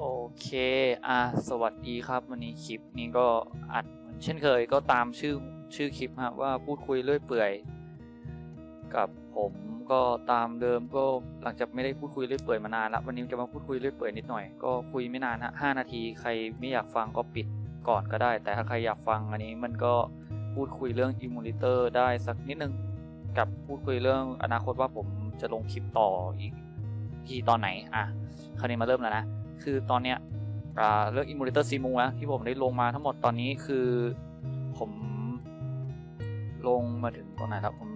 โอเค อะ สวัสดีครับ วันนี้คลิปนี้ก็อัดเหมือนเช่นเคยก็ตามชื่อชื่อคลิปฮะว่าพูดคุยเรื่อยเปื่อย กับผมก็ตามเดิมก็หลังจากไม่ได้พูดคุยเรื่อยเปื่อยมานานละวันนี้จะมาพูดคุยเรื่อยเปื่อยนิดหน่อยก็คุยไม่นานฮะห้านาทีใครไม่อยากฟังก็ปิดก่อนก็ได้ แต่ถ้าใครอยากฟังอันนี้มันก็พูดคุยเรื่องอิมูลิเตอร์ได้สักนิดนึงกับพูดคุยเรื่องอนาคตว่าผมจะลงคลิปต่ออีกที่ตอนไหนอะคราวนี้มาเริ่มแล้วนะ คือตอนเนี้ยเรื่อง Emulator Simu นะที่ผมได้ลงมาทั้งหมดตอนนี้คือผมลงมาถึงตรงไหนครับผม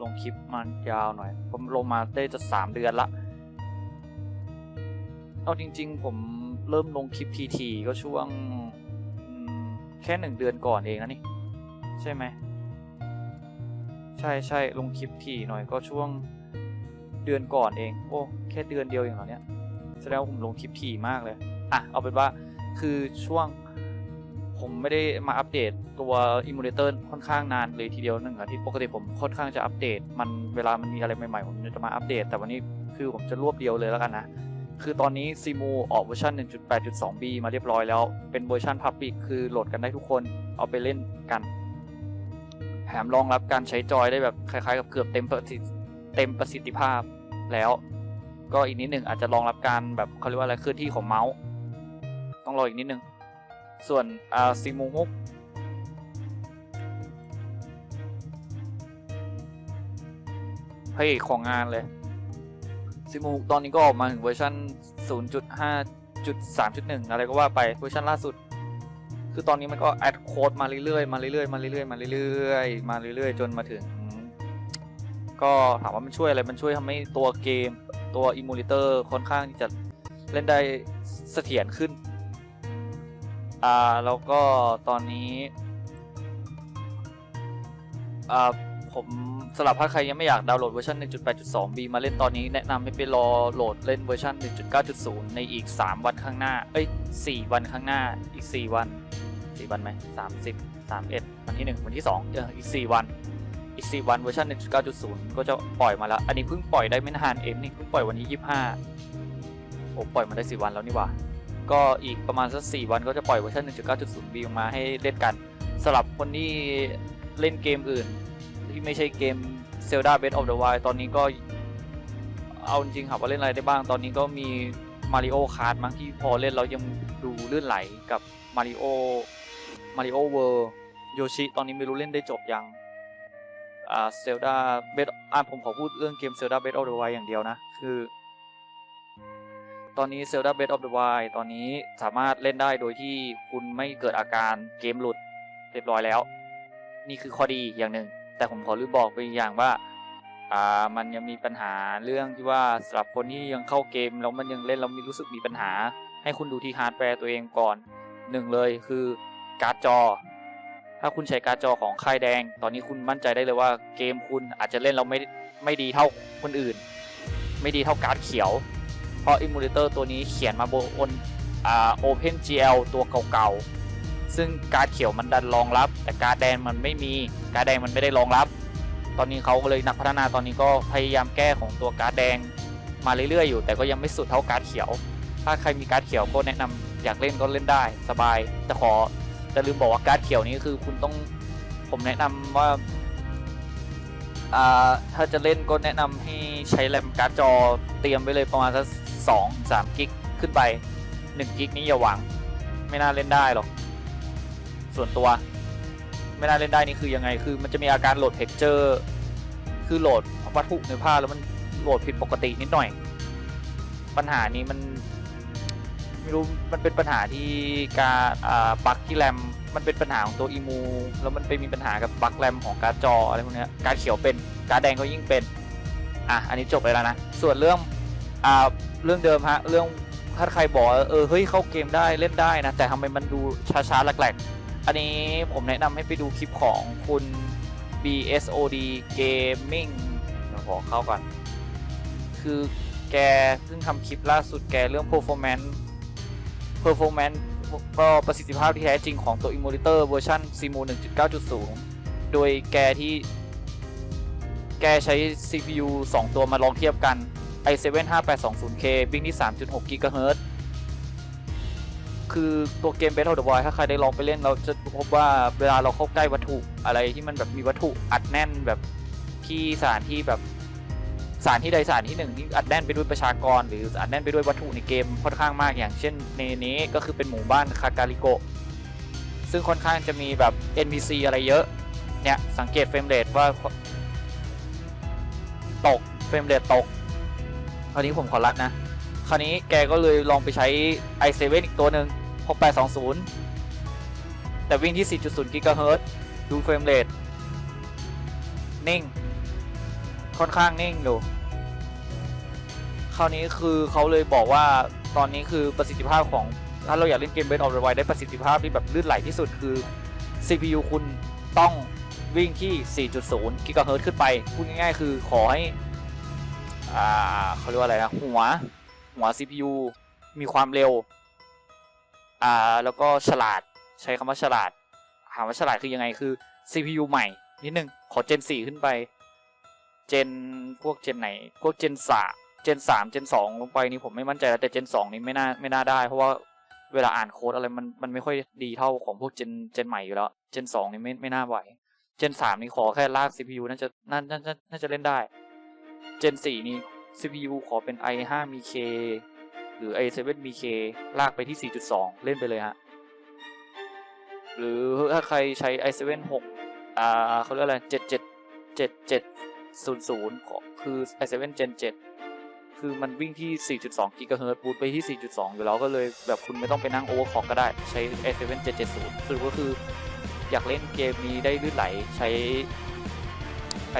ลงคลิปมันยาวหน่อย ผมลงมาได้จะสามเดือนละเอาจริง ๆ ผมเริ่มลงคลิปทีๆก็ช่วงแค่หนึ่งเดือนก่อนเองนะนี่ ใช่ไหม ใช่ใช่ลงคลิปถี่หน่อยก็ช่วงเดือนก่อนเอง โอ้ แค่เดือนเดียวเองเหรอเนี่ย แสดงว่าผมลงคลิปถี่มากเลย อะ เอาเป็นว่าคือช่วงผมไม่ได้มาอัปเดตตัวอิมูเลเตอร์ค่อนข้างนานเลยทีเดียวหนึ่งอาทิตย์ปกติผมค่อนข้างจะอัปเดต มันเวลามันมีอะไรใหม่ๆ ผมจะมาอัปเดต แต่วันนี้คือผมจะรวบเดียวเลยแล้วกันนะ คือตอนนี้ซีมูออกเวอร์ชัน 1.8.2b มาเรียบร้อยแล้ว เป็นเวอร์ชัน Public คือโหลดกันได้ทุกคนเอาไปเล่นกัน แถมรองรับการใช้จอยได้แบบคล้ายๆ กับเกือบเต็มประสิทธิเต็มประสิทธิภาพแล้ว ก็อีกนิดหนึ่งอาจจะรองรับการแบบเขาเรียกว่าอะไรเคลื่อนที่ของเมาส์ ต้องรออีกนิดหนึ่งส่วนอ่าซีมูฮุกพระเอกของงานเลยซีมูฮุกตอนนี้ก็ออกมาถึงเวอร์ชัน0.5.3.1 อะไรก็ว่าไปเวอร์ชันล่าสุด คือตอนนี้มันก็แอดโค้ดมาเรื่อยๆมาเรื่อยๆมาเรื่อยๆมาเรื่อยๆมาเรื่อยๆจนมาถึง ก็ถามว่ามันช่วยอะไร มันช่วยทำให้ตัวเกมตัวอิมูลิเตอร์ค่อนข้างจะเล่นได้เสถียรขึ้น อ่า แล้วก็ตอนนี้ อ่า ผมสำหรับถ้าใครยังไม่อยากดาวน์โหลดเวอร์ชัน 1.8.2b มาเล่นตอนนี้แนะนำให้ไปรอโหลดเล่นเวอร์ชัน1.9.0 ในอีก 3 วันข้างหน้า เอ้ย 4 วันข้างหน้า อีก 4 วัน 4 วันไหม30 31 วันที่ 1 วันที่2เอออีก 4 วัน อีก4วันเวอร์ชัน1.9.0 ก็จะปล่อยมาแล้ว อันนี้เพิ่งปล่อยได้ไม่นานเองนี่เพิ่งปล่อยวันที่25โอ้ปล่อยมาได้ 4 วันแล้วนี่หว่า ก็อีกประมาณสัก 4 วันก็จะปล่อยเวอร์ชัน 1.9.0b ออกมาให้เล่นกันสำหรับคนที่เล่นเกมอื่น ที่ไม่ใช่เกม Zelda Breath of the Wild ตอนนี้ก็ เอาจริงครับว่าเล่นอะไรได้บ้าง ตอนนี้ก็มี Mario Kart มั้งที่พอเล่นแล้วยังดูลื่นไหลกับ Mario Mario World โยชิตอนนี้ไม่รู้เล่นได้จบยัง อ่า Zelda Breath อ่าผมขอพูดเรื่องเกม Zelda Breath of the Wild อย่างเดียวนะ คือ ตอนนี้ Zelda Breath of the Wild ตอนนี้สามารถเล่นได้โดยที่คุณไม่เกิดอาการเกมหลุดเรียบร้อยแล้ว นี่คือข้อดีอย่างหนึ่ง แต่ผมขอลืมบอกไปอีกอย่างว่าอ่ามันยังมีปัญหาเรื่องที่ว่าสำหรับคนที่ยังเข้าเกมแล้วมันยังเล่นแล้วมีรู้สึกมีปัญหา ให้คุณดูที่ฮาร์ดแวร์ตัวเองก่อนหนึ่งเลยคือการ์ดจอ ถ้าคุณใช้การ์ดจอของค่ายแดง ตอนนี้คุณมั่นใจได้เลยว่าเกมคุณอาจจะเล่นแล้วไม่ไม่ดีเท่าคนอื่น ไม่ดีเท่าการ์ดเขียว เพราะอิมูเลเตอร์ตัวนี้เขียนมาบนอ่า OpenGL ตัวเก่าๆ ซึ่งการ์ดเขียวมันดันรองรับ แต่การ์ดแดงมันไม่มีการ์ดแดงมันไม่ได้รองรับ ตอนนี้เขาเลยนักพัฒนาตอนนี้ก็พยายามแก้ของตัวการ์ดแดงมาเรื่อยๆอยู่ แต่ก็ยังไม่สุดเท่าการ์ดเขียว ถ้าใครมีการ์ดเขียวก็แนะนำอยากเล่นก็เล่นได้สบายแต่ขอ แต่ลืมบอกว่าการ์ดเขียวนี้คือคุณต้องผมแนะนำว่าอ่าถ้าจะเล่นก็แนะนำให้ใช้แรมการ์ดจอเตรียมไว้เลยประมาณสักสองสามกิกขึ้นไปหนึ่งกิกนี้อย่าหวัง ไม่น่าเล่นได้หรอกส่วนตัวไม่น่าเล่นได้นี่คือยังไงคือ มันจะมีอาการโหลดเท็กเจอร์คือโหลดวัตถุในภาพแล้วมันโหลดผิดปกตินิดหน่อย ปัญหานี้มัน ไม่รู้มันเป็นปัญหาที่การอ่าบั๊กที่แรมมันเป็นปัญหาของตัวอีมู แล้วมันไปมีปัญหากับบั๊กแรมของการจออะไรพวกนี้การเขียวเป็นการแดงก็ยิ่งเป็นอะอันนี้จบไปแล้วนะ ส่วนเรื่องอ่าเรื่องเดิมฮะเรื่องถ้าใครบอกเออเฮ้ยเข้าเกมได้เล่นได้นะ แต่ทำไมมันดูช้าๆแหลกๆ อันนี้ผมแนะนำให้ไปดูคลิปของคุณ BSOD Gaming ขอเข้าก่อน คือแกเพิ่งทำคลิปล่าสุดแกเรื่อง performance performance ก็ประสิทธิภาพที่แท้จริงของตัว Emulator เวอร์ชัน Simu 1.9.0 โดยแกที่แกใช้ CPU 2 ตัวมาลองเทียบกัน i7 5820K บิงที่ 3.6 GHz คือตัวเกม Battle of the Void ถ้าใครได้ลองไปเล่นเราจะพบว่าเวลาเราเข้าใกล้วัตถุอะไรที่มันแบบมีวัตถุอัดแน่นแบบที่สถานที่แบบ สถานที่ใดสถานที่หนึ่งที่อัดแน่นไปด้วยประชากร หรืออัดแน่นไปด้วยวัตถุในเกมค่อนข้างมากอย่างเช่นในนี้ก็คือเป็นหมู่บ้านคาการิโกซึ่งค่อนข้างจะมีแบบ NPC อะไรเยอะ เนี่ยสังเกตเฟรมเรทว่าตกเฟรมเรทตกคราวนี้ผมขอรัดนะ คราวนี้แกก็เลยลองไปใช้ i7 อีกตัวหนึ่ง6820 แต่วิ่งที่ 4.0 กิกะเฮิรตดูเฟรมเรทนิ่ง ค่อนข้างนิ่งอยู่ คราวนี้คือเขาเลยบอกว่าตอนนี้คือประสิทธิภาพของถ้าเราอยากเล่นเกม Breath of the Wild ได้ประสิทธิภาพที่แบบลื่นไหลที่สุดคือ CPU คุณต้องวิ่งที่ 4.0 กิกะเฮิรตซ์ขึ้นไป พูดง่ายๆ คือขอให้ อ่าเขาเรียกว่าอะไรนะ หัว หัว CPU มีความเร็ว อ่า แล้วก็ฉลาด ใช้คำว่าฉลาดถามว่าฉลาดคือยังไง คือ CPU ใหม่ นิดนึง ขอ Gen 4 ขึ้นไป Gen พวก Gen ไหน พวก Gen 3 Gen 3 Gen 2ลงไปนี่ผมไม่มั่นใจแล้วแต่ Gen 2นี่ไม่น่าไม่น่าได้ เพราะว่าเวลาอ่านโค้ดอะไรมันมันไม่ค่อยดีเท่าของพวก Gen Gen ใหม่อยู่แล้ว Gen 2นี่ไม่ไม่น่าไหว Gen 3นี่ขอแค่ลาก CPU น่าจะน่าน่าน่าจะเล่นได้ Gen 4นี่ CPU ขอเป็น i5 มี K หรือ i7 มี K ลากไปที่ 4.2 เล่นไปเลยฮะ หรือถ้าใครใช้ i7 6อ่าเขาเรียกอะไร 7 7 7 7 0 0 คือ i7 Gen 7 คือมันวิ่งที่ 4.2 GHz บูตไปที่ 4.2 อยู่แล้วก็เลยแบบคุณไม่ต้องไปนั่งโอเวอร์คล็อกก็ได้ใช้ i7 770สรุปก็คืออยากเล่นเกมนี้ได้ลื่นไหลใช้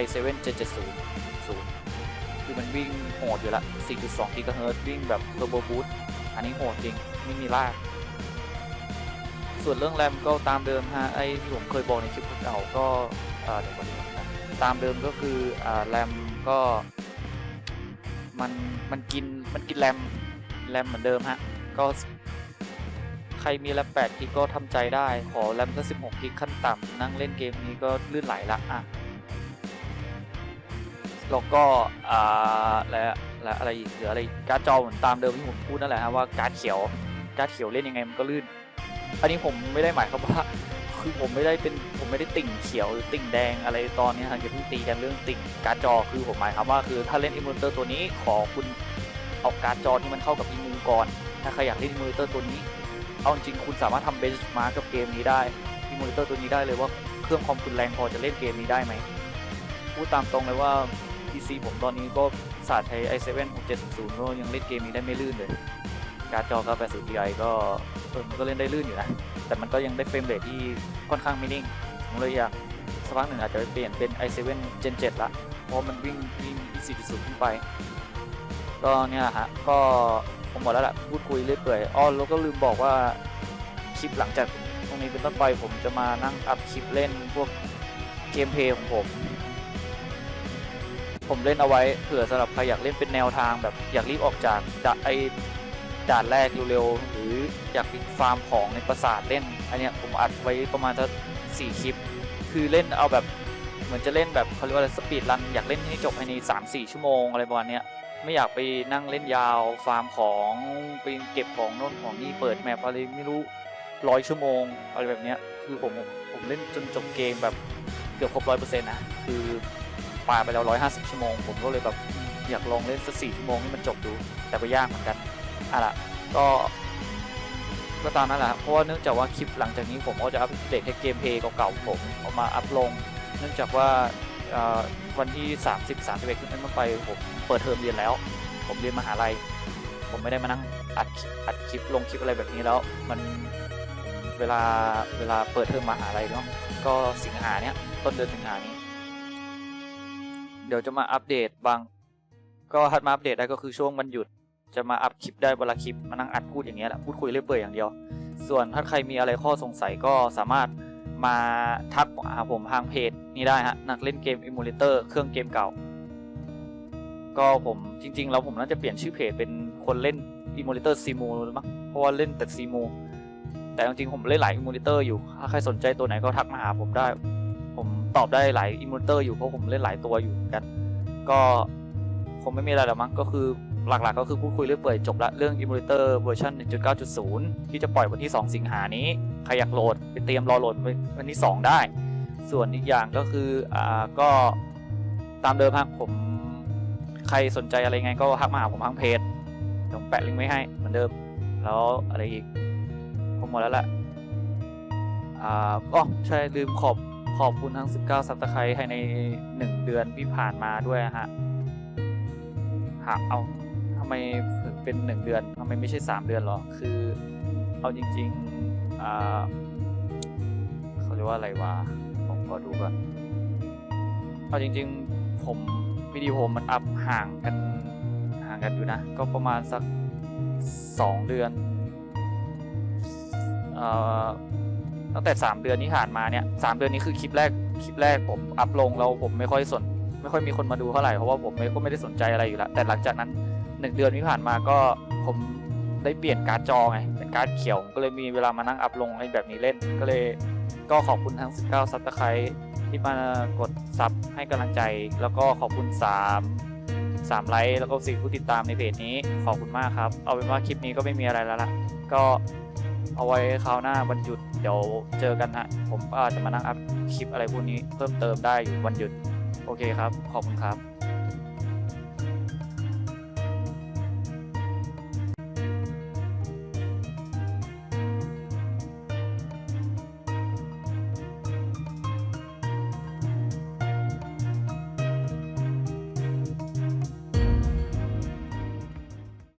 i7 770 0 คือมันวิ่งโหดอยู่ละ 4.2 GHz วิ่งแบบ Turbo Boost อันนี้โหดจริง ไม่มีลากส่วนเรื่องแรมก็ตามเดิมฮะไอที่ผมเคยบอกในคลิปเก่าก็เดี๋ยวก่อนนะตามเดิมก็คือแรมก็ มันมันกินมันกินแรมแรมเหมือนเดิมฮะก็ใครมีแรม8กิกก็ทำใจได้ขอแรมแค่16กิกขั้นต่ำนั่งเล่นเกมนี้ก็ลื่นไหลละอะแล้วก็อ่าและและอะไรอีกเหลืออะไรอีกการ์ดจอเหมือนตามเดิมที่ผมพูดนั่นแหละฮะว่าการ์ดเขียวการ์ดเขียวเล่นยังไงมันก็ลื่น อันนี้ผมไม่ได้หมายความว่า คือผมไม่ได้เป็นผมไม่ได้ติ่งเขียวหรือติ่งแดงอะไรตอนนี้ฮะอย่าเพิ่งตีกันเรื่องติ่งการ์ดจอคือผมหมายความว่าคือถ้าเล่นอิมูเลเตอร์ตัวนี้ขอคุณเอาการ์ดจอที่มันเข้ากับอิมูก่อน ถ้าใครอยากเล่นอิมูเลเตอร์ตัวนี้ เอาจริงๆคุณสามารถทำเบนช์มาร์กับเกมนี้ได้อิมูเลเตอร์ตัวนี้ได้เลยว่าเครื่องคอมคุณแรงพอจะเล่นเกมนี้ได้ไหมพูดตามตรงเลยว่า PC ผมตอนนี้ก็สาดใช้ i7 6700ก็ยังเล่นเกมนี้ได้ไม่ลื่นเลย การ์ดจอก็80 Ti ก็เออมันก็เล่นได้ลื่นอยู่นะ แต่มันก็ยังได้เฟรมเรทที่ค่อนข้างไม่นิ่งผมเลยอยากสักพักหนึ่งอาจจะไปเปลี่ยนเป็น i7 Gen 7 ละเพราะมันวิ่งวิ่งที่4.0ขึ้นไป ก็เนี่ยฮะก็ผมหมดแล้วล่ะพูดคุยเรื่อยเปื่อยอ้อแล้วก็ลืมบอกว่าคลิปหลังจากตรงนี้เป็นต้นไปผมจะมานั่งอัพคลิปเล่นพวกเกมเพลย์ของผม ผมเล่นเอาไว้เผื่อสำหรับใครอยากเล่นเป็นแนวทางแบบอยากรีบออกจากด่านไอ ด่านแรกเร็วๆหรืออยากฟาร์มของในปราสาทเล่น อันเนี้ยผมอัดไว้ประมาณสักสี่คลิป คือเล่นเอาแบบเหมือนจะเล่นแบบเขาเรียกว่าสปีดรันอยากเล่นให้จบภายในสามสี่ชั่วโมงอะไรประมาณเนี้ยไม่อยากไปนั่งเล่นยาวฟาร์มของไปเก็บของโน่นของนี่เปิดแมปอะไรไม่รู้ร้อยชั่วโมงอะไรแบบเนี้ยคือผมผมเล่นจนจบเกมแบบเกือบครบร้อยเปอร์เซ็นต์นะคือปาไปแล้ว150ชั่วโมง ผมก็เลยแบบอยากลองเล่นสักสี่ชั่วโมงให้มันจบดู แต่ก็ยากเหมือนกัน อะล่ะก็ก็ตามนั้นแหละครับเพราะว่าเนื่องจากว่าคลิปหลังจากนี้ผมก็จะอัปเดตให้เกมเพลย์เก่าๆผมเอามาอัพลง เนื่องจากว่าวันที่ 30 31ขึ้นต้นไปผมเปิดเทอมเรียนแล้ว ผมเรียนมหาลัย ผมไม่ได้มานั่งอัดคลิปอัดคลิปลงคลิปอะไรแบบนี้แล้ว มันเวลาเวลาเปิดเทอมมหาลัยเนาะก็สิงหาเนี้ยต้นเดือนสิงหานี้ เดี๋ยวจะมาอัปเดตบาง ก็ทัดมาอัปเดตได้ก็คือช่วงวันหยุด จะมาอัพคลิปได้เวลาคลิปมานั่งอัดพูดอย่างเงี้ยแหละพูดคุยเรื่อยเปื่อยอย่างเดียว ส่วนถ้าใครมีอะไรข้อสงสัยก็สามารถมาทักหาผมทางเพจนี้ได้ฮะนักเล่นเกม Emulator เครื่องเกมเก่า ก็ผมจริง ๆ แล้วผมน่าจะเปลี่ยนชื่อเพจเป็นคนเล่น Emulator Simu หรือมั้งเพราะว่าเล่นแต่ Simu แต่จริงๆผมเล่นหลาย Emulator อร์อยู่ถ้าใครสนใจตัวไหนก็ทักมาหาผมได้ ผมตอบได้หลายอิมูเลเตอร์อยู่เพราะผมเล่นหลายตัวอยู่เหมือนกัน ก็คงไม่มีอะไรหรอกมั้งก็คือ หลักๆก็คือพูดคุยเรื่องเปิดจบละเรื่อง Emulator เวอร์ชัน1.9.0 ที่จะปล่อยวันที่ 2 สิงหานี้ ใครอยากโหลดไปเตรียมรอโหลดวันที่ 2 ได้ ส่วนอีกอย่างก็คืออ่าก็ตามเดิมครับผมใครสนใจอะไรไงก็ทักมาหาผมทางเพจผมแปะลิงก์ไว้ให้เหมือนเดิม แล้วอะไรอีกคงหมดแล้วแหละอ่าอ๋อใช่ลืมขอบขอบคุณทั้ง 19ซับสไครต์ให้ใน 1 เดือนที่ผ่านมาด้วยฮะหาเอาำไมถึงเป็น1เดือนทำไมไม่ใช่3เดือนหรอ คือเอาจริงๆอ่าเขาเรียกว่าอะไรวะผมก็ดูก่อนเอาจริง ๆ ผมวิดีโอมันอัพห่างกันห่างกันอยู่นะ ก็ประมาณสัก2เดือนเอ่อตั้งแต่ 3 เดือนที่ผ่านมาเนี่ยสเดือนนี้คือคลิปแรกคลิปแรกผมอัพลงแล้วผมไม่ค่อยสน ไม่ค่อยมีคนมาดูเท่าไหร่เพราะว่าผมก็ไม่ได้สนใจอะไรอยู่แล้วแต่หลังจากนั้น 1เดือนที่ผ่านมาก็ผมได้เปลี่ยนการ์ดจอไงเป็นการ์ดเขียวก็เลยมีเวลามานั่งอัพลงให้แบบนี้เล่น ก็เลยก็ขอบคุณทั้ง 19 ซับสไครต์ที่มากดซับให้กำลังใจ แล้วก็ขอบคุณ 3 3 ไลค์แล้วก็สี่ผู้ติดตามในเพจนี้ขอบคุณมากครับ เอาเป็นว่าคลิปนี้ก็ไม่มีอะไรแล้วล่ะ ก็เอาไว้คราวหน้าวันหยุดเดี๋ยวเจอกันฮะผมก็อาจจะมานั่งอัพคลิปอะไรพวกนี้เพิ่มเติมได้อยู่วันหยุด โอเคครับ ขอบคุณครับ